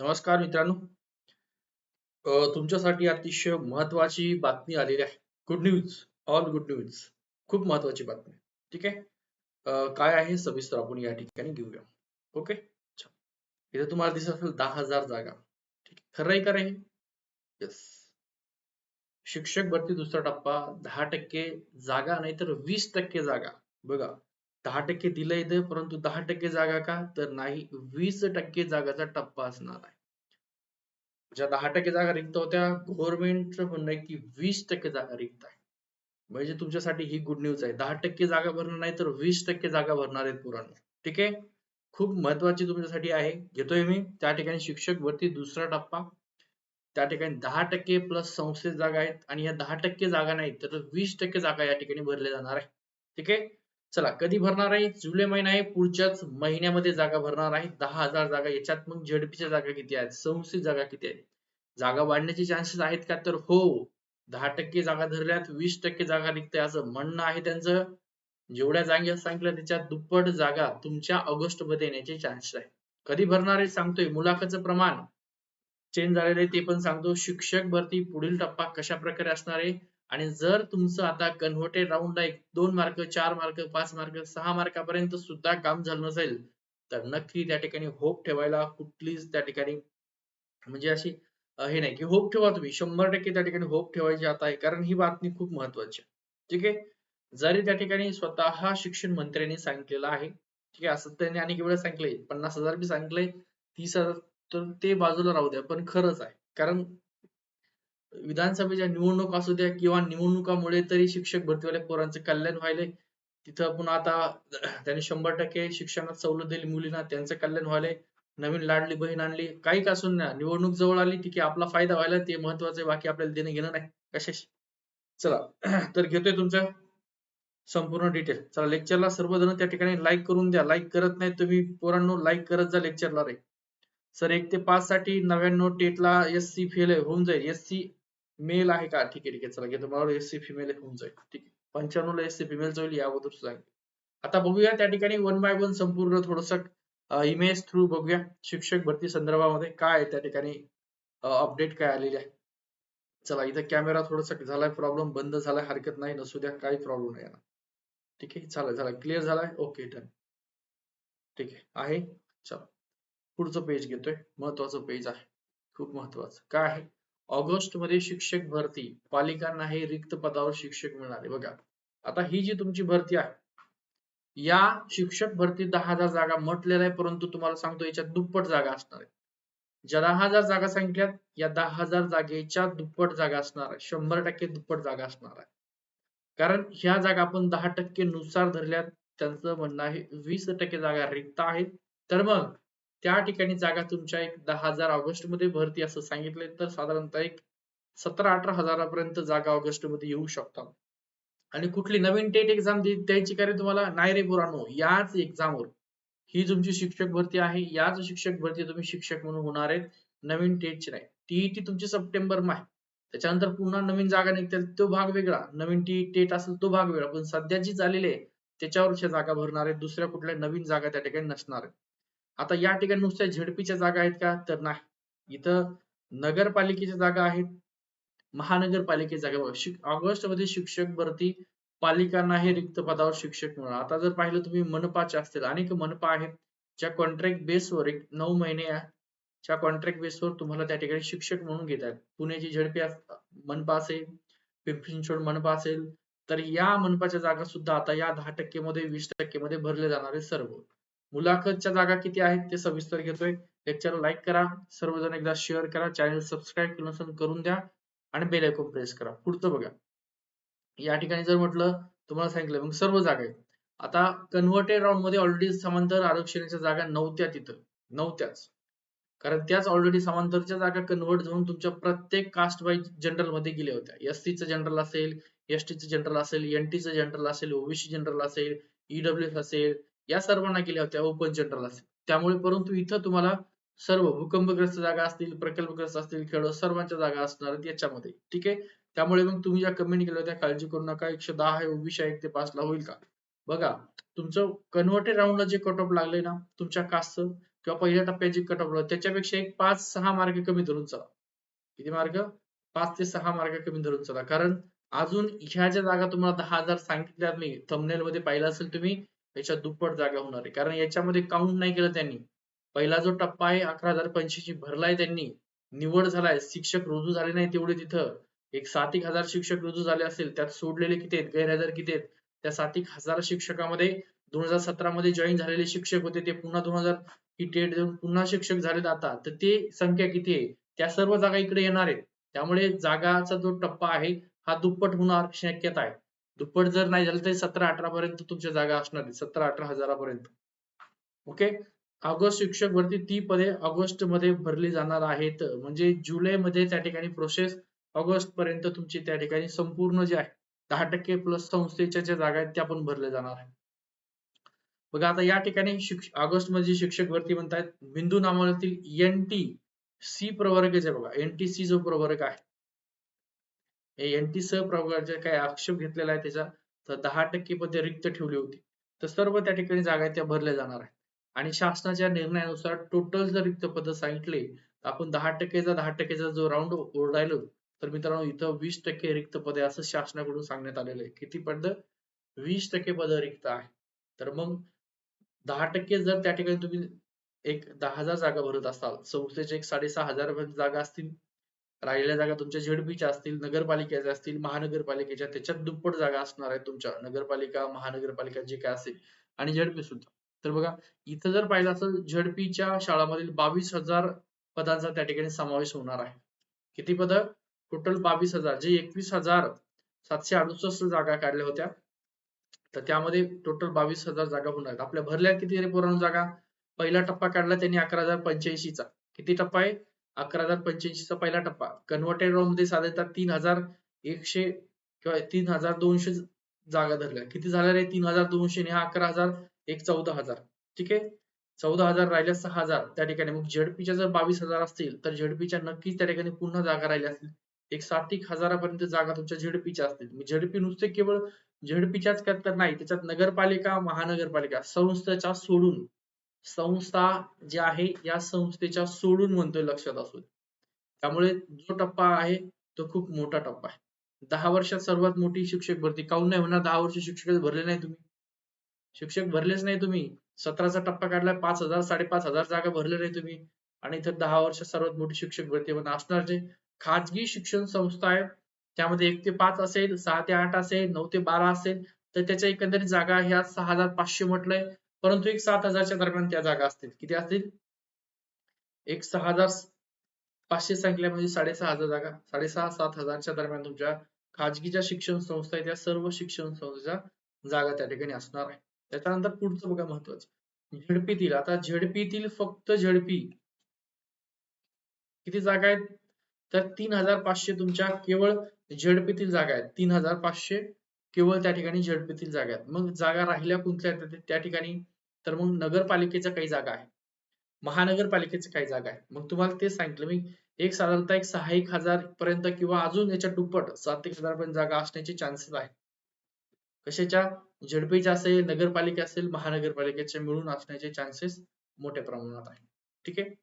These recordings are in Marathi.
नमस्कार मित्रांनो. तुमच्यासाठी अतिशय महत्वाची बातमी आलेली आहे. Good news all good news खूप महत्वाची बातमी. ठीक आहे? काय आहे सविस्तर आपण या ठिकाणी घेऊया. ओके इथे तुम्हाला दिसत असेल दहा हजार जागा. ठीक आहे. खरं आहे का रे येस शिक्षक भरती दुसरा टप्पा दहा टक्के जागा नाही तर वीस टक्के जागा. बघा. दहा टक्के दिलंय ते परंतु दहा टक्के जागा का? तर नाही वीस टक्के जागाचा टप्पा असणार आहे. ज्या दहा टक्के जागा रिक्त होत्या गव्हर्नमेंटचं म्हणणं आहे की वीस टक्के जागा रिक्त आहे. म्हणजे तुमच्यासाठी ही गुड न्यूज आहे. दहा टक्के जागा भरणार नाही तर वीस टक्के जागा भरणार आहेत पोरांनो. ठीक आहे? खूप महत्वाची तुमच्यासाठी आहे. घेतोय मी. त्या ठिकाणी शिक्षक भरती दुसरा टप्पा. त्या ठिकाणी दहा टक्के प्लस संस्थेत जागा आहेत. आणि या दहा टक्के जागा नाहीत तर वीस टक्के जागा या ठिकाणी भरल्या जाणार आहे. ठीक आहे? चला कधी भरणार आहे? जुलै महिना आहे पुढच्याच महिन्यामध्ये जागा भरणार आहे. दहा हजार जागा याच्यात मग झेडपीच्या जागा किती आहेत? संस्थेत जागा किती आहेत? जागा वाढण्याचे चान्सेस आहेत का? तर हो. दहा टक्के जागा धरल्यात वीस टक्के जागा निघते असं म्हणणं आहे त्यांचं. जेवढ्या जागा सांगितलं त्याच्यात दुप्पट जागा तुमच्या ऑगस्टमध्ये येण्याचे चान्सेस आहे कधी भरणार आहे सांगतोय. मुलाखतचं प्रमाण चेंज झालेलं आहे ते पण सांगतो. शिक्षक भरती पुढील टप्पा कशा प्रकारे असणार आहे? आणि जर तुमचं आता कन्व्हर्टेड राऊंडला एक दोन मार्क चार मार्क पाच मार्क सहा मार्कापर्यंत सुद्धा काम झालं नसेल तर नक्की त्या ठिकाणी होप ठेवायला कुठलीच त्या ठिकाणी म्हणजे अशी हे नाही की होप ठेवा तुम्ही. शंभर टक्के त्या ठिकाणी होप ठेवायची आता आहे कारण ही बातमी खूप महत्वाची आहे. ठीक आहे? जरी त्या ठिकाणी स्वतः शिक्षण मंत्र्यांनी सांगितलेलं आहे ठीक आहे असं त्यांनी अनेक वेळा सांगितलंय पन्नास हजार बी सांगितलंय तीस हजार तर ते बाजूला राहू द्या पण खरंच आहे. कारण विधानसभेच्या निवडणूक असू द्या किंवा निवडणुकामुळे तरी शिक्षक भरतीवाल्या पोरांचे कल्याण व्हायले तिथं पुन्हा आता त्यांनी शंभर टक्के शिक्षणात सवलत दिली मुलींना त्यांचं कल्याण व्हायलंय. नवीन लाडली बहीण आणली. काही का असून ना निवडणूक जवळ आली ठीक आहे आपला फायदा व्हायला ते महत्वाचं बाकी आपल्याला देणं घेणं नाही. कशाशी? चला तर घेतोय तुमचं संपूर्ण डिटेल चला लेक्चरला सर्वजण त्या ठिकाणी लाईक करून द्या. लाईक करत नाही तुम्ही पोरांनो लाईक करत जा लेक्चरला रे. सर एक ते पाच साठी नव्याण्णव टेटला एस सी फेल होऊन जाईल. एस सी मेल आहे का? ठीक आहे ठीक आहे. चला घेतो. मला एस सी फिमेल होऊन जाईल. ठीक आहे. पंच्याण्णव ला एस सी फिमेल जाईल या अगोदर आता बघूया त्या ठिकाणी वन बाय वन संपूर्ण थोडस इमेज थ्रू बघूया. शिक्षक भरती संदर्भामध्ये काय आहे त्या ठिकाणी अपडेट काय आलेली आहे. चला इथं कॅमेरा थोडासा झालाय प्रॉब्लेम बंद झालाय हरकत नाही नसू द्या काही प्रॉब्लेम नाही येणार ठीक आहे चालेल झालं. क्लिअर झालाय? ओके डन ठीक आहे चला. पुढचं पेज घेतोय. महत्वाचं पेज आहे. खूप महत्वाचं. काय आहे? ऑगस्टमध्ये शिक्षक भरती पालिकांना हे रिक्त पदावर शिक्षक मिळणार बघा आता ही जी तुमची भरती आहे या शिक्षक भरती दहा हजार जागा म्हटलेल्या आहे परंतु तुम्हाला सांगतो याच्यात दुप्पट जागा असणार आहे ज्या दहा हजार जागा सांगितल्यात या दहा हजार जागेच्या दुप्पट जागा असणार आहे. शंभर टक्के दुप्पट जागा असणार आहे. कारण ह्या जागा आपण दहा टक्के नुसार धरल्यात त्यांचं म्हणणं आहे वीस टक्के जागा रिक्त आहेत. तर मग त्या ठिकाणी जागा तुमच्या एक दहा हजार ऑगस्टमध्ये भरती असं सांगितले तर साधारणतः एक सतरा अठरा हजारापर्यंत जागा ऑगस्टमध्ये येऊ शकतात. आणि कुठली नवीन टेट एक्झाम द्यायची का रे तुम्हाला? नाही रे पुरानो याच एक्झामवर. ही तुमची शिक्षक भरती आहे. याच शिक्षक भरती तुम्ही शिक्षक म्हणून होणार आहेत. नवीन टेटची नाही. टीईटी तुमची सप्टेंबरमध्ये त्याच्यानंतर पुन्हा नवीन जागा निघतील तो भाग वेगळा. नवीन टी टेट असेल तो भाग वेगळा. पण सध्या जी झालेली आहे त्याच्यावरच्या जागा भरणार आहेत. दुसऱ्या कुठल्या नवीन जागा त्या ठिकाणी नसणार आहेत. आता या ठिकाणी नुसत्या झेडपीच्या जागा आहेत का? तर नाही. इथं नगरपालिकेच्या जागा आहेत. महानगरपालिकेच्या जागा ऑगस्टमध्ये शिक्षक भरती पालिकांना हे रिक्त पदावर शिक्षक मिळणार. आता जर पाहिलं तुम्ही मनपाचे असतील. अनेक मनपा आहेत ज्या कॉन्ट्रॅक्ट बेसवर एक नऊ महिने च्या कॉन्ट्रॅक्ट बेसवर तुम्हाला त्या ठिकाणी शिक्षक म्हणून घेतात पुण्याची झडपी मनपा असेल पिंपरी चिंचवड मनपा असेल तर या मनपाच्या जागा सुद्धा आता या दहा टक्के मध्ये वीस टक्के मध्ये भरले जाणारे सर्व. मुलाखतच्या जागा किती आहेत ते सविस्तर घेतोय. लेक्चर लाईक करा. सर्वजण एकदा शेअर करा. चॅनल सबस्क्राईब केलं नसेल करून द्या. आणि बेल आयकॉन प्रेस करा. पुढचं बघा. या ठिकाणी जर म्हटलं तुम्हाला सांगितलं मग सर्व जागा आहेत. आता कन्व्हर्टेड राऊंडमध्ये ऑलरेडी समांतर आरक्षणाच्या जागा नव्हत्या तिथं. नव्हत्याच. कारण त्याच ऑलरेडी समांतरच्या जागा कन्व्हर्ट होऊन तुमच्या प्रत्येक कास्ट वाईज जनरलमध्ये गेल्या होत्या. एस चं जनरल असेल एस चं जनरल असेल एन चं जनरल असेल ओबीसी जनरल असेल ईडब्ल्यू असेल या सर्वांना केल्या होत्या ओपन जनरल असेल. त्यामुळे परंतु इथं तुम्हाला सर्व भूकंपग्रस्त जागा असतील प्रकल्पग्रस्त असतील खेळ सर्वांच्या जागा असणार याच्यामध्ये. ठीक आहे? त्यामुळे मग तुम्ही ज्या कमेंट केल्या होत्या काळजी करू नका एकशे दहा आहे ओबीसी एक ते पाच ला होईल का? बघा तुमचं कन्व्हर्टेड राऊंडला जे कट ऑफ लागले ना तुमच्या कास्टचं किंवा पहिल्या टप्प्याची कट ऑफ त्याच्यापेक्षा एक पाच सहा मार्ग कमी धरून चला. किती मार्ग? पाच ते सहा मार्ग कमी धरून चला. कारण अजून ह्या ज्या जागा तुम्हाला दहा हजार सांगितल्या मी थंबनेल मध्ये पाहिलं असेल तुम्ही याच्या दुप्पट जागा होणार आहे. कारण याच्यामध्ये काउंट नाही केलं त्यांनी. पहिला जो टप्पा आहे अकरा हजार पंच्याऐंशी भरलाय त्यांनी. निवड झालाय. शिक्षक रुजू झाले नाही तेवढे तिथं. एक सात एक हजार शिक्षक रुजू झाले असेल त्यात सोडलेले किती आहेत? गैरहजर किती आहेत? त्या सात एक हजार शिक्षकामध्ये दोन हजार सतरा मध्ये जॉईन झालेले शिक्षक होते. ते पुन्हा दोन हजार ही डेट देऊन पुन्हा शिक्षक झालेत आता. तर ते संख्या किती आहे? त्या सर्व जागा इकडे येणार आहेत. त्यामुळे जागाचा जो टप्पा आहे हा दुप्पट होणार शक्यता आहे. दुप्पट जर नाही झालं तरी सतरा अठरा पर्यंत तुमच्या जागा असणार सतरा अठरा हजारापर्यंत. ओके? ऑगस्ट शिक्षक भरती ती पदे ऑगस्टमध्ये भरली जाणार आहेत. म्हणजे जुलै मध्ये त्या ठिकाणी प्रोसेस ऑगस्ट पर्यंत तुमची त्या ठिकाणी संपूर्ण जे आहे दहा टक्के प्लस संस्थेच्या ज्या जागा आहेत त्या पण भरल्या जाणार आहेत. बघा आता या ठिकाणी ऑगस्टमध्ये शिक्षक भरती म्हणतायत बिंदू नामावलीतील एन टी सी प्रवर्ग जे बघा एन टी सी जो प्रवर्ग आहे एन टी स प्रवर्गाचे काय आक्षेप घेतलेला आहे त्याचा तर दहा टक्के पदे रिक्त ठेवली होती. तर सर्व त्या ठिकाणी जागा आहेत त्या भरल्या जाणार आहेत. आणि शासनाच्या निर्णयानुसार टोटल जर रिक्त पद सांगितले तर आपण दहा टक्केचा दहा टक्केचा जो राऊंड ओरडायलो तर मित्रांनो इथं वीस टक्के रिक्त पदे असं शासनाकडून सांगण्यात आलेलं आहे. किती पद? वीस टक्के पद रिक्त आहे. तर मग दहा टक्के जर त्या ठिकाणी तुम्ही एक दहा हजार जागा भरत असाल संस्थेचे एक साडेसहा हजार जागा असतील राहिलेल्या जागा तुमच्या झेडपीच्या असतील नगरपालिकेच्या असतील महानगरपालिकेच्या त्याच्यात दुप्पट जागा असणार आहेत तुमच्या. नगरपालिका महानगरपालिका जे काय असेल आणि झेडपी सुद्धा. तर बघा इथं जर पाहिलं असेल झेडपीच्या शाळामधील बावीस हजार पदांचा त्या ठिकाणी समावेश होणार आहे. किती पद? टोटल बावीस हजार जे एकवीस हजार सातशे अडुसष्ट जागा काढल्या होत्या. तर त्यामध्ये टोटल बावीस हजार जागा होणार आहेत. आपल्या भरल्या किती रे पोरांना जागा? पहिला टप्पा काढला त्यांनी अकरा हजार पंच्याऐंशीचा. किती टप्पा आहे? अकरा हजार पंच्याऐंशीचा पहिला टप्पा. कन्व्हर्टेडमध्ये साधारणतः तीन हजार एकशे किंवा तीन हजार दोनशे जागा धरल्या. किती झाल्या रे? तीन हजार दोनशे आणि हा अकरा हजार एक चौदा हजार. ठीक आहे? चौदा हजार राहिल्या सहा हजार. त्या ठिकाणी मग झेडपीच्या जर बावीस हजार असतील तर झेडपीच्या नक्कीच त्या ठिकाणी पुन्हा जागा राहिल्या असतील. एक सात एक हजारापर्यंत जागा तुमच्या झेडपीच्या असतील. झेडपी नुसते केवळ झेडपीच्याच तर नाही त्याच्यात नगरपालिका महानगरपालिका संस्थेच्या सोडून संस्था जी आहे या संस्थेच्या सोडून म्हणतोय लक्षात असू त्यामुळे जो टप्पा आहे तो खूप मोठा टप्पा आहे. दहा वर्षात सर्वात मोठी शिक्षक भरती. काऊन नाही म्हणा दहा वर्ष शिक्षक भरले नाही तुम्ही. शिक्षक भरलेच नाही तुम्ही. सतराचा टप्पा काढलाय पाच हजार साडेपाच हजार जागा भरले नाही तुम्ही. आणि इथं दहा वर्ष सर्वात मोठी शिक्षक भरती पण असणार जे खाजगी शिक्षण संस्था आहे त्यामध्ये एक ते पाच असेल सहा ते आठ असेल नऊ ते बारा असेल तर त्याच्या एकंदरीत जागा ह्या सहा हजार पाचशे म्हटलंय. परंतु एक सात हजारच्या दरम्यान त्या जागा असतील. किती असतील? एक सहा हजार पाचशे सांगितल्या म्हणजे साडेसहा हजार जागा. साडेसहा सात हजारच्या दरम्यान तुमच्या खाजगीच्या शिक्षण संस्था आहेत. त्या सर्व शिक्षण संस्थेच्या जागा त्या ठिकाणी असणार आहे त्याच्यानंतर पुढचं बघा महत्वाचं. झेडपीतील आता झेडपीतील फक्त झेडपी किती जागा आहेत? तर तीन हजार पाचशे तुमच्या केवळ झेडपीतील जागा आहेत. तीन हजार पाचशे केवळ त्या ठिकाणी झेडपीतील जागा आहेत. मग जागा राहिल्या कोणत्या त्या ठिकाणी तर मग नगरपालिकेच्या काही जागा आहे महानगरपालिकेच्या काही जागा आहे मग तुम्हाला ते सांगितलं मी एक साधारणतः एक सहा एक हजार पर्यंत किंवा अजून याच्या दुप्पट सात एक हजार पर्यंत जागा असण्याचे चान्सेस आहेत. कशाच्या? झडपेच्या असेल नगरपालिका असेल महानगरपालिकेचे मिळून असण्याचे चान्सेस मोठ्या प्रमाणात आहे ठीक आहे?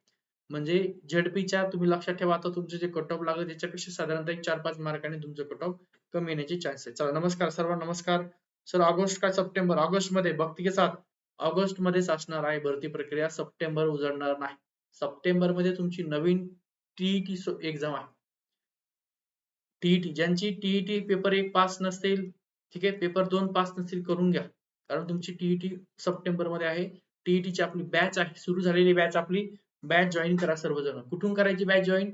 म्हणजे झडपीच्या तुम्ही लक्षात ठेवा आता तुमचे जे कट ऑफ लागले त्याच्यापेक्षा साधारणतः एक चार पाच मार्काने तुमचं कट ऑफ कमी येण्याचे चान्सेस चला नमस्कार सर्व नमस्कार. सर ऑगस्ट का सप्टेंबर. ऑगस्टमध्ये भक्ती के साथ ऑगस्ट मध्येच असणार आहे. भरती प्रक्रिया सप्टेंबर उजळणार नाही. सप्टेंबरमध्ये तुमची नवीन टीईटी एक्झाम आहे. टीईटी ज्यांची टीईटी पेपर एक पास नसतील ठीक आहे पेपर दोन पास नसतील करून घ्या. कारण तुमची टीईटी सप्टेंबरमध्ये आहे. टीईटीची आपली बॅच आहे. सुरू झालेली बॅच आपली. बॅच जॉईन करा सर्वजण. कुठून करायची बॅच जॉईन?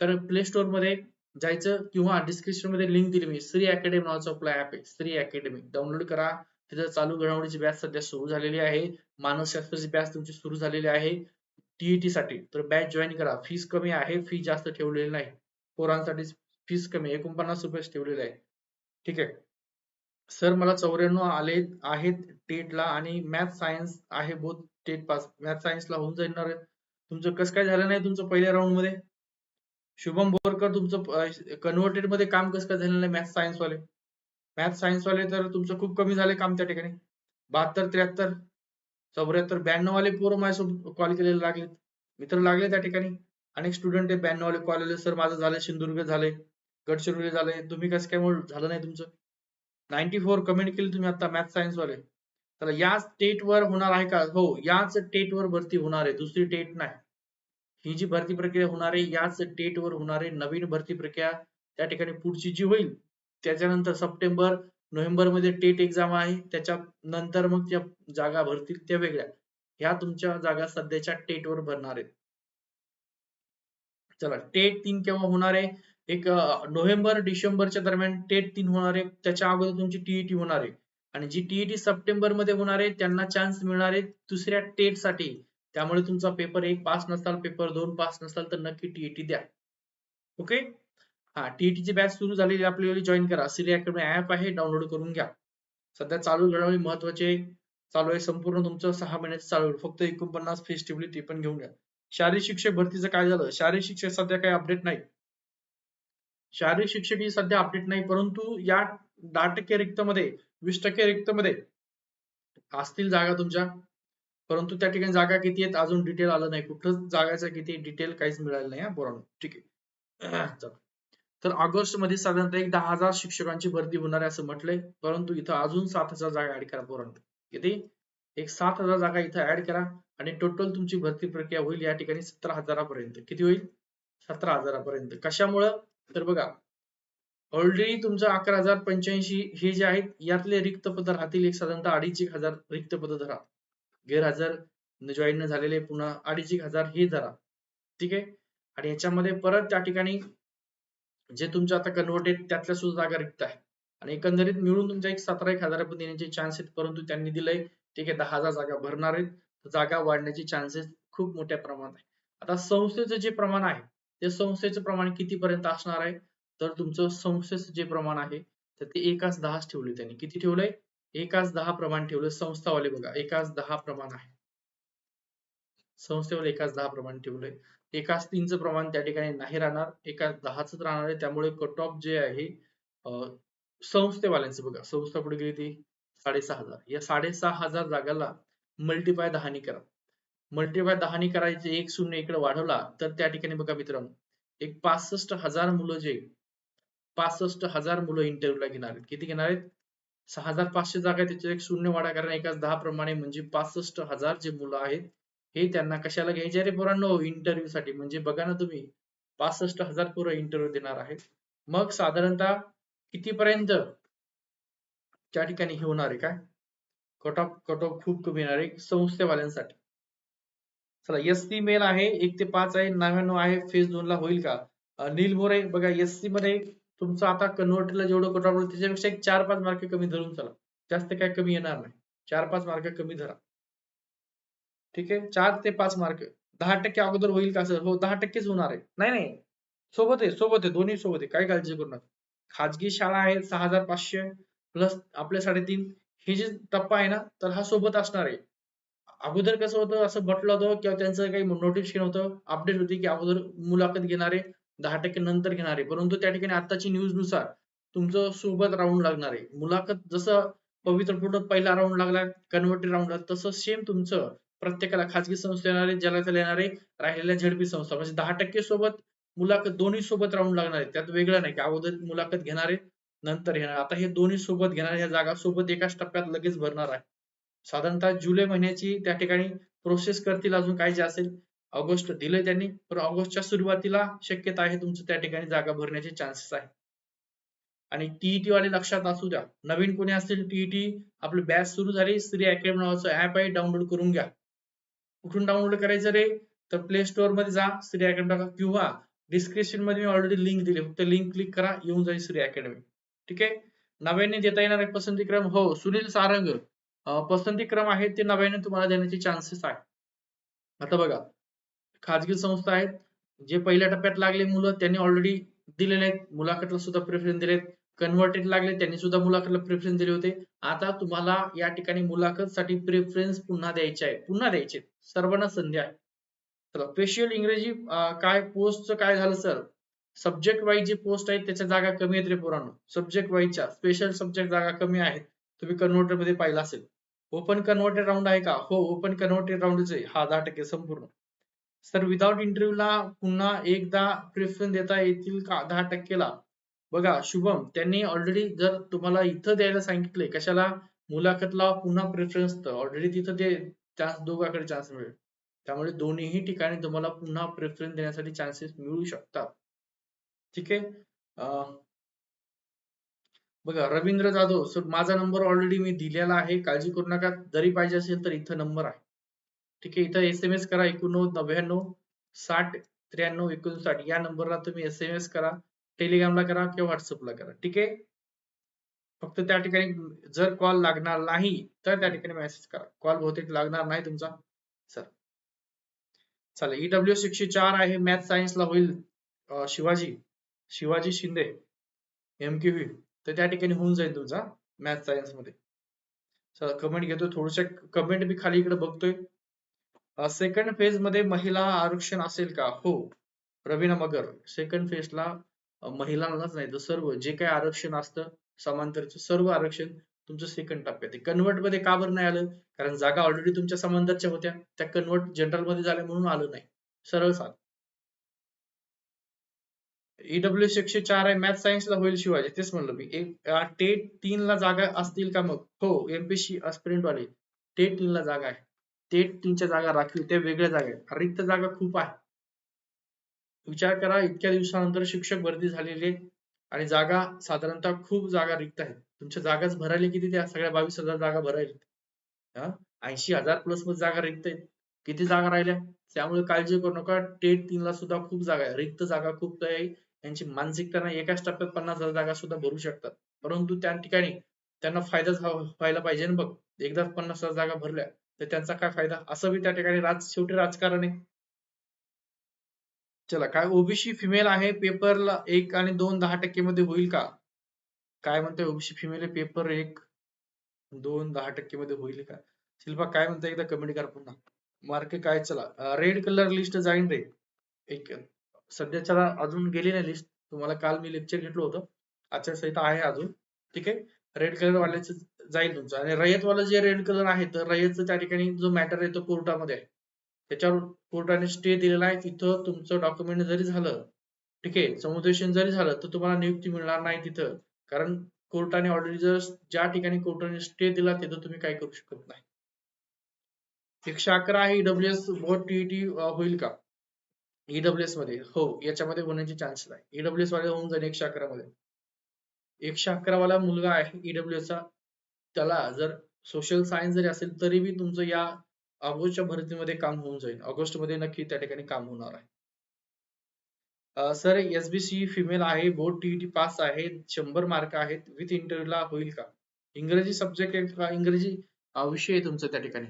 तर प्ले स्टोरमध्ये जायचं किंवा डिस्क्रिप्शनमध्ये लिंक दिली मी. श्री अकॅडमी नावाचं आपला ऍप आहे. श्री अकॅडमी. डाउनलोड करा. तिथं चालू घडामोडीची बॅच सध्या सुरू झालेली आहे. मानसशास्त्राची बॅच तुमची सुरू झालेली आहे. टीईटी साठी. तर बॅच जॉईन करा. फीस कमी आहे. फी जास्त ठेवलेली नाही. पोरांसाठी फीस कमी एकोणपन्नास रुपये ठेवलेली आहे. ठीक आहे. सर मला चौऱ्याण्णव आले आहेत टेटला आणि मॅथ सायन्स आहे बोथ टेट पास. मॅथ सायन्सला होऊन जाणार तुमचं कसं काय झालं नाही तुमचं पहिल्या राऊंडमध्ये? शुभम बोरकर तुमचं कन्व्हर्टेडमध्ये काम कसं काय झालं नाही? मॅथ सायन्स वाले. मॅथ सायन्स वाले तर तुमचं खूप कमी झाले काम त्या ठिकाणी. बहात्तर त्र्याहत्तर चौऱ्याहत्तर ब्याण्णव वाले पोरं माझ्यासोबत कॉल केलेले लागलेत. मित्र लागले त्या ठिकाणी. अनेक स्टुडंट आहे ब्याण्णव वाले कॉल आले सर माझं झालं सिंधुदुर्ग झाले गडचिरोली झाले तुम्ही कसं काय झालं नाही तुमचं? नाईन्टी फोर कमेंट केली तुम्ही आता मॅथ सायन्स वाले. तर याच टेट वर होणार आहे का? हो याच टेट वर भरती होणार आहे. दुसरी टेट नाही. ही जी भरती प्रक्रिया होणार आहे याच टेट वर होणार आहे नवीन भरती प्रक्रिया. त्या ठिकाणी पुढची जी होईल त्याच्यानंतर सप्टेंबर नोव्हेंबरमध्ये टेट एक्झाम आहे. त्याच्या नंतर मग त्या जागा भरतील त्या वेगळ्या. ह्या तुमच्या जागा सध्याच्या टेट वर भरणार आहेत. चला टेट तीन केव्हा होणार आहे? एक नोव्हेंबर डिसेंबरच्या दरम्यान टेट तीन होणार आहे. त्याच्या अगोदर तुमची टीईटी होणार आहे. आणि जी टीईटी सप्टेंबरमध्ये होणार आहे त्यांना चान्स मिळणार आहे दुसऱ्या टेटसाठी त्यामुळे तुमचा पेपर एक पास नसाल पेपर दोन पास नसाल तर नक्की टीईटी द्या. ओके? हा टीईटीची बॅच सुरू झालेली आपल्याला जॉईन करा. सिरी अकॅडमी ऍप आहे डाउनलोड करून घ्या. सध्या चालू घडामोडी महत्त्वाचे चालू आहे संपूर्ण तुमचं सहा महिन्याचं चालू आहे. फक्त एकोणपन्नास फेस्टिवली ती पण घेऊन घ्या. शारीरिक शिक्षक भरतीचं काय झालं? शारीरिक शिक्षक सध्या काही अपडेट नाही. शारीरिक शिक्षक ही सध्या अपडेट नाही परंतु या दहा टक्के रिक्त मध्ये वीस टक्के रिक्त मध्ये असतील जागा तुमच्या. परंतु त्या ठिकाणी जागा किती आहेत अजून डिटेल आलं नाही. कुठं जागाचं किती डिटेल काहीच मिळालं नाही बरोबर ठीक आहे. चला. तर ऑगस्टमध्ये साधारणतः एक दहा हजार शिक्षकांची भरती होणार आहे असं म्हटलंय. परंतु इथं अजून सात हजार जागा ऍड करा पोरांनो. किती? एक सात हजार जागा इथं ऍड करा आणि टोटल तुमची भरती प्रक्रिया होईल या ठिकाणी सतरा हजारापर्यंत. किती होईल? सतरा हजारापर्यंत. कशामुळं? तर बघा ऑलरेडी तुमचं अकरा हजार पंच्याऐंशी हे जे आहेत यातले रिक्त पद राहतील एक साधारणतः अडीच एक हजार रिक्त पद धरा. गैरहजर जॉईन झालेले पुन्हा अडीच एक हजार हे धरा. ठीक आहे? आणि याच्यामध्ये परत त्या ठिकाणी जे तुमचं आता कन्वर्टेड त्यातल्या सुद्धा जागा रिक्त आहे. आणि एकंदरीत मिळून तुमच्या एक सतरा एक हजारापर्यंत येण्याचे चान्स आहेत परंतु त्यांनी दिलंय ठीक आहे दहा हजार जागा भरणार आहेत. जागा वाढण्याचे चान्सेस खूप मोठ्या प्रमाणात आहे आता संस्थेचं जे प्रमाण आहे ते संस्थेचं प्रमाण कितीपर्यंत असणार आहे? तर तुमचं संस्थेचं जे प्रमाण आहे तर ते एकाच दहाच ठेवले त्यांनी. किती ठेवलंय? एकाच दहा प्रमाण ठेवलं संस्थावाले बघा एकाच दहा प्रमाण आहे. संस्थेवाले एकाच दहा प्रमाण ठेवलंय. एकाच तीनचं प्रमाण त्या ठिकाणी नाही राहणार एकाच दहाच राहणार आहे. त्यामुळे कट ऑफ जे आहे संस्थेवाल्यांचं बघा. संस्था पुढे गेली ती? साडेसहा हजार. या साडेसहा हजार जागाला मल्टिपाय दहानी करा. मल्टिपाय दहानी करायचे एक शून्य इकडे वाढवला तर त्या ठिकाणी बघा मित्रांनो एक पासष्ट हजार मुलं जे पासष्ट हजार मुलं इंटरव्ह्यूला घेणार आहेत. किती घेणार आहेत? सहा हजार पाचशे जागा त्याच्यात एक शून्य वाढा कारण एकाच दहा प्रमाणे म्हणजे पासष्ट हजार जे मुलं आहेत हे त्यांना कशाला घ्यायचे? रे पोरांनो इंटरव्ह्यू साठी. म्हणजे बघा ना तुम्ही पासष्ट हजार पोरं इंटरव्ह्यू देणार आहेत. मग साधारणतः कितीपर्यंत त्या ठिकाणी हे होणार आहे काय? कट ऑफ कट ऑफ खूप कमी येणार आहे संस्थेवाल्यांसाठी. चला एस सी मेल आहे एक ते पाच आहे नव्याण्णव आहे फेज दोन ला होईल का? नील मोरे बघा एस सी मध्ये तुमचं आता कन्व्हर्टरला जेवढं कट ऑफ त्याच्यापेक्षा एक चार पाच मार्क कमी धरून चला. जास्त काय कमी येणार नाही. चार पाच मार्क कमी धरा. ठीक आहे? चार ते पाच मार्क दहा टक्के अगोदर होईल का सर हो दहा टक्केच होणार आहे. नाही नाही. सोबत आहे सोबत आहे. दोन्ही सोबत आहे. काय काळजी करू नका. खाजगी शाळा आहेत सहा हजार पाचशे प्लस आपले साडेतीन. हे जे टप्पा आहे ना तर हा सोबत असणार आहे. अगोदर कसं होतं असं म्हटलं होतं किंवा त्यांचं काही नोटिफिकेशन होतं अपडेट होती की अगोदर मुलाखत घेणारे दहा टक्के नंतर घेणारे. परंतु त्या ठिकाणी आताची न्यूजनुसार तुमचं सोबत राऊंड लागणार आहे. मुलाखत जसं पवित्र पूर्ण पहिला राऊंड लागला कन्व्हर्टेड राऊंड तसं सेम तुमचं प्रत्येकाला खाजगी संस्था येणारे ज्याला येणारे राहिलेल्या झडपी संस्था. म्हणजे दहा टक्के सोबत मुलाखत दोन्ही सोबत राऊंड लागणार. आहे त्यात वेगळं नाही की अगोदर मुलाखत घेणारे नंतर येणार. आता हे दोन्ही सोबत घेणार ह्या जागा सोबत एकाच टप्प्यात लगेच भरणार आहे. साधारणतः जुलै महिन्याची त्या ठिकाणी प्रोसेस करतील अजून काय जे असेल. ऑगस्ट दिले त्यांनी पण ऑगस्टच्या सुरुवातीला शक्यता आहे तुमचं त्या ठिकाणी जागा भरण्याचे चान्सेस आहे. आणि टीईटी वाले लक्षात असू द्या. नवीन कोणी असतील टीईटी आपलं बॅच सुरू झाली. श्री अकॅडमी नावाचं ऍप आहे डाउनलोड करून घ्या. कुठून डाउनलोड करायचं रे? तर प्ले स्टोअरमध्ये जा श्री अकॅडमी टाका. किंवा डिस्क्रिप्शनमध्ये मी ऑलरेडी लिंक दिली. फक्त लिंक क्लिक करा येऊन जाईल श्री अकॅडमी ठीक आहे? नव्याने देता येणार आहे पसंती क्रम हो सुनील सारंग. पसंती क्रम आहे ते नव्याने तुम्हाला देण्याचे चान्सेस आहे आता बघा खाजगी संस्था आहेत. जे पहिल्या टप्प्यात लागले मुलं त्यांनी ऑलरेडी दिलेले आहेत. मुलाखतला सुद्धा प्रेफरन्स दिलेत कन्व्हर्टेड लागले त्यांनी सुद्धा मुलाखतला प्रेफरन्स दिले होते. आता तुम्हाला या ठिकाणी मुलाखत साठी प्रेफरन्स पुन्हा द्यायचे आहे. पुन्हा द्यायचे सर्वांना संधी आहे. तर स्पेशल इंग्रजी काय पोस्टचं काय झालं सर सब्जेक्ट वाईज जी पोस्ट आहेत त्याच्या जागा कमी आहेत रे पोरांनो. सब्जेक्ट वाईजच्या स्पेशल सब्जेक्ट जागा कमी आहेत. तुम्ही कन्व्हर्टरमध्ये पाहिला असेल. ओपन कन्व्हर्टेड राऊंड आहे का? हो ओपन कन्व्हर्टेड राऊंडच आहे. हा दहा टक्के संपूर्ण. सर विदाउट इंटरव्ह्यूला पुन्हा एकदा प्रेफरन्स देता येतील का? दहा टक्केला. बघा शुभम त्यांनी ऑलरेडी जर तुम्हाला इथं द्यायला सांगितले कशाला? मुलाखतला पुन्हा प्रेफरन्स ऑलरेडी तिथं ते चान्स दोघांकडे चान्स मिळेल. त्यामुळे दोन्हीही ठिकाणी तुम्हाला पुन्हा प्रेफरन्स देण्यासाठी चान्सेस मिळू शकतात. ठीक आहे? बघा रवींद्र जाधव सर माझा नंबर ऑलरेडी मी दिलेला आहे. काळजी करू नका. जरी पाहिजे असेल तर इथं नंबर आहे. ठीक आहे? इथं एस एम एस करा एकोणनव्वद नव्याण्णव साठ त्र्याण्णव एकोणसाठ. या नंबरला तुम्ही एस एम एस करा टेलिग्रामला करा किंवा व्हॉट्सअपला करा. ठीक आहे? फक्त त्या ठिकाणी जर कॉल लागणार नाही तर त्या ठिकाणी मेसेज करा. कॉल बहुतेक लागणार नाही तुमचा. सर चालेल ईडब्ल्यू एकशे चार आहे मॅथ सायन्सला होईल शिवाजी. शिवाजी शिंदे एम क्यू तर त्या ठिकाणी होऊन जाईल तुमचा मॅथ सायन्समध्ये. चला कमेंट घेतो. थोडशा कमेंट मी खाली इकडे बघतोय. सेकंड फेजमध्ये महिला आरक्षण असेल का? हो. रवीना मगर. सेकंड फेजला महिलांनाच नाही तर सर्व. जे काही आरक्षण असतं समांतरचं सर्व आरक्षण तुमचं सेकंड टप्प्यात आहे. कन्वर्टमध्ये का बरं नाही आलं? कारण जागा ऑलरेडी तुमच्या समांतरच्या होत्या. त्या कन्वर्ट जनरलमध्ये झाल्या म्हणून आलं नाही. सरळ सांग. ईडब्ल्यू एकशे चार आहे. मॅथ सायन्सला होईल शिवाजी. तेच म्हणलं मी. एक टेट तीन ला जागा असतील का मग? हो एमपीसी अस्पिरंट वाले टेट तीन ला जागा आहे. टेट तीनच्या जागा राखीव. त्या वेगळ्या जागा आहेत. रिक्त जागा खूप आहे. विचार करा. इतक्या दिवसानंतर शिक्षक भरती झालेली आणि जागा साधारणतः खूप जागा रिक्त आहेत. तुमच्या जागाच भरायला किती त्या सगळ्या बावीस हजार जागा भरायला. ऐंशी हजार प्लसमध्ये जागा रिक्त आहेत. किती जागा राहिल्या? त्यामुळे काळजी करू नका. टेट तीन ला सुद्धा खूप जागा आहे. रिक्त जागा खूप आहे. यांची मानसिकता नाही. एकाच टप्प्यात पन्नास हजार जागा सुद्धा भरू शकतात. परंतु त्या ठिकाणी त्यांना फायदाच व्हायला पाहिजे ना बघ. एकदा पन्नास हजार जागा भरल्या तर त्यांचा काय फायदा? असं बी त्या ठिकाणी राज शेवटी राजकारण आहे. चला काय ओबीसी फिमेल आहे पेपरला एक आणि दोन दहा टक्के मध्ये होईल का? काय म्हणतोय ओबीसी फिमेल पेपर एक दोन दहा टक्के मध्ये होईल का? शिल्पा काय म्हणतोय एकदा कमेंट करा पुन्हा. मार्क काय? चला रेड कलर लिस्ट जाईन रे. एक सध्याच्याला अजून गेली नाही लिस्ट तुम्हाला काल मी लेक्चर घेतलं होतं. आचारसंहिता आहे अजून. ठीक आहे? रेड कलर वाल्याचं जाईल तुमचं. आणि रयतवालं जे रेड कलर आहे तर रयतचं त्या ठिकाणी जो मॅटर आहे तो कोर्टामध्ये आहे. त्याच्यावर कोर्टाने स्टे दिलेला आहे. तिथं तुमचं डॉक्युमेंट जरी झालं ठीक आहे समुदेशन जरी झालं तर तुम्हाला नियुक्ती मिळणार नाही तिथं. कारण कोर्टाने ऑलरेडी जर ज्या ठिकाणी कोर्टाने स्टे दिला तिथं तुम्ही काय करू शकत नाही. एकशे अकरा आहे ईडब्ल्यूएस बोर्ड टीईटी होईल का? ईडब्ल्यूएसमध्ये. हो याच्यामध्ये होण्याचे चान्सेस आहे ईडब्ल्यूएस वाले होऊन जाईल एकशे अकरा मध्ये. एकशे अकरा वाला मुलगा आहे ईडब्ल्यूएस चा. त्याला जर सोशल सायन्स जरी असेल तरी बी तुमचं या ऑगस्टच्या भरतीमध्ये काम होऊन जाईल. ऑगस्टमध्ये नक्की त्या ठिकाणी काम होणार आहे. सर एसबीसी फिमेल आहे बोर्ड टीईटी पास आहे शंभर मार्क आहेत विथ इंटरव्ह्यूला होईल का? इंग्रजी सब्जेक्ट आहे का? इंग्रजी विषय आहे तुमचं त्या ठिकाणी.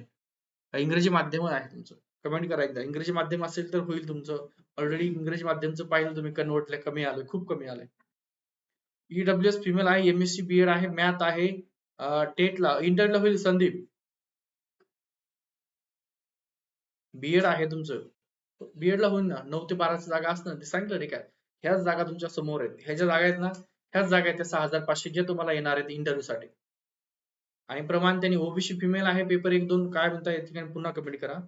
इंग्रजी माध्यम आहे तुमचं. कमेंट करा एकदा. इंग्रजी माध्यम असेल तर होईल तुमचं. ऑलरेडी इंग्रजी माध्यमचं पाहिलं तुम्ही कन्वर्टला कमी आलं खूप कमी आलंय. ईडब्ल्यूएस फिमेल आहे एमएससी बीएड आहे मॅथ आहे टेटला इंटरला होईल संदीप. बीएड आहे तुमचं. बीएड ला होईल ना नऊ ते बाराची जागा असणार. ते सांगितलं ठीक काय ह्याच जागा तुमच्यासमोर आहेत. ह्या ज्या जागा आहेत ना ह्याच जागा आहेत त्या सहा हजार पाचशे जे तुम्हाला येणार आहेत इंटरव्ह्यू साठी. आणि प्रमाण त्यांनी ओबीसी फिमेल आहे पेपर एक दोन काय म्हणता या ठिकाणी पुन्हा कमेंट करा.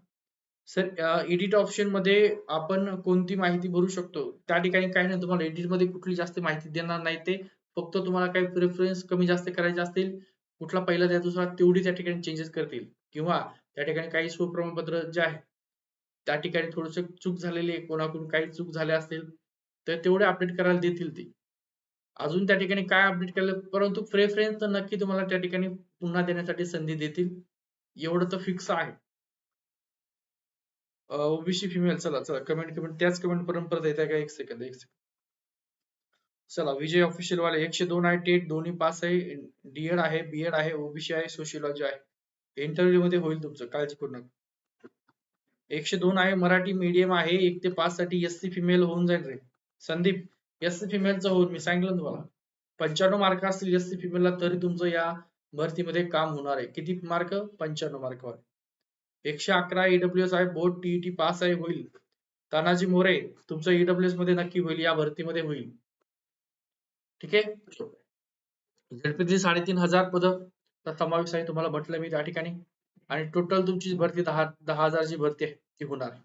सर एडिट ऑप्शनमध्ये आपण कोणती माहिती भरू शकतो? त्या ठिकाणी काही नाही तुम्हाला एडिटमध्ये कुठली जास्त माहिती देणार नाही ते. फक्त तुम्हाला काही प्रेफरन्स कमी जास्त करायचे असतील कुठला पहिला द्या दुसरा तेवढी त्या ठिकाणी चेंजेस करतील. किंवा त्या ठिकाणी काही स्वप्रमाणपत्र जे आहे त्या ठिकाणी थोडस चूक झालेली आहे कोणाकडून काही चूक झाल्या असतील तर तेवढे अपडेट करायला देतील ते. अजून त्या ठिकाणी काय अपडेट केलं परंतु प्रेफरन्स तर नक्की तुम्हाला त्या ठिकाणी पुन्हा देण्यासाठी संधी देतील. एवढं तर फिक्स आहे. ओबीसी फिमेल चला चला कमेंट कमेंट त्याच कमेंट पर्यंत परत येत आहे का? एक सेकंद एक सेकंद चला विजय ऑफिशियल वाले एकशे दोन आहे टेट दोन्ही पास आहे डीएड आहे बीएड आहे ओबीसी आहे सोशियोलॉजी आहे. इंटरव्ह्यू मध्ये होईल तुमचं काळजी करू नका. एकशे दोन आहे मराठी मीडियम आहे एक ते पाच साठी एस सी फिमेल होऊन जाईल रे. संदीप एस सी फिमेलचं होऊन मी सांगितलं तुम्हाला. पंच्याण्णव मार्क असतील एस सी फिमेलला तरी तुमचं या भरतीमध्ये काम होणार आहे. किती मार्क पंच्याण्णव मार्कवर एकशे अकरा ईडब्ल्यूएस आहे बोर्ड टीईटी पास आहे होईल. तानाजी मोरे तुमचं ईडब्ल्यूएसमध्ये नक्की होईल या भरतीमध्ये होईल. ठीक आहे? झेडपीची साडेतीन हजार पद. समावेश आहे तुम्हाला म्हटलं मी त्या ठिकाणी. आणि टोटल तुमची भरती दहा दहा हजारची भरती आहे ती होणार आहे.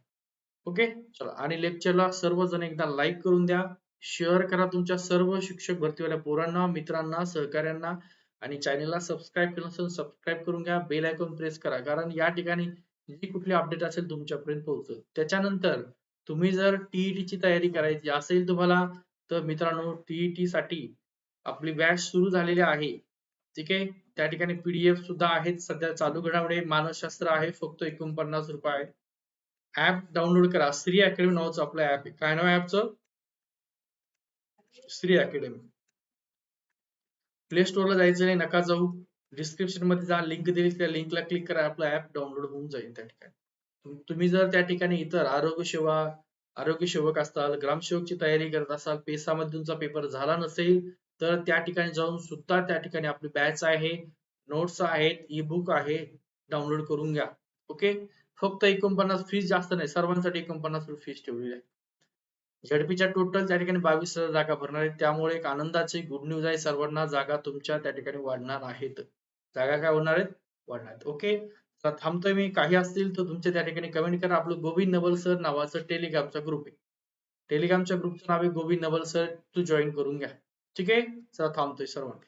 ओके चला आणि लेक्चरला सर्वजण एकदा लाईक करून द्या. शेअर करा तुमच्या सर्व शिक्षक भरतीवाल्या पोरांना मित्रांना सहकाऱ्यांना. आणि चॅनलला सबस्क्राईब केलं असेल सबस्क्राईब करून घ्या. बेल आयकॉन प्रेस करा. कारण या ठिकाणी जी कुठली अपडेट असेल तुमच्यापर्यंत पोहोचतो त्याच्यानंतर तुम्ही जर टीईटी ची तयारी करायची असेल तुम्हाला तर मित्रांनो टीईटी साठी आपली बॅच सुरू झालेली आहे. ठीक आहे? त्या ठिकाणी पीडीएफ सुद्धा आहेत. सध्या चालू घडामोडी मानसशास्त्र आहे. फक्त एकोणपन्नास रुपये आहे. ऍप डाउनलोड करा. श्री अकॅडमी नावाचं आपलं ऍप आहे. काय नाव ऍपचं श्री अकॅडमी प्ले स्टोअरला जायचं नाही. नका जाऊ. डिस्क्रिप्शनमध्ये जा. लिंक दिली त्या लिंकला क्लिक करा. आपला ऍप डाउनलोड होऊन जाईल त्या ठिकाणी. तुम्ही जर त्या ठिकाणी इतर आरोग्य सेवा आरोग्य सेवक असताल ग्रामसेवकची तयारी करत असाल पेसामध्ये तुमचा पेपर झाला नसेल तर त्या ठिकाणी जाऊन सुद्धा त्या ठिकाणी आपली बॅच आहे नोट्स आहेत ई बुक आहे डाउनलोड करून घ्या. ओके? फक्त एकोणपन्नास फीस जास्त नाही सर्वांसाठी एकोणपन्नास रुपये फीस ठेवलेली आहे. झडपीच्या टोटल त्या ठिकाणी बावीस हजार जागा भरणार आहेत त्यामुळे एक आनंदाची गुड न्यूज आहे सर्वांना जागा तुमच्या त्या ठिकाणी वाढणार आहेत. जागा काय होणार आहेत? वाढणार आहेत. ओके? तर थांबतोय मी. काही असतील तर तुमच्या त्या ठिकाणी कमेंट करा. आपलं गोविंद नवल सर नावाचं टेलिग्रामचा ग्रुप आहे. टेलिग्रामच्या ग्रुपचं नाव आहे गोविंद नवल सर. तू जॉईन करून घ्या. ठीक आहे? चला थांबतोय सर्वांना.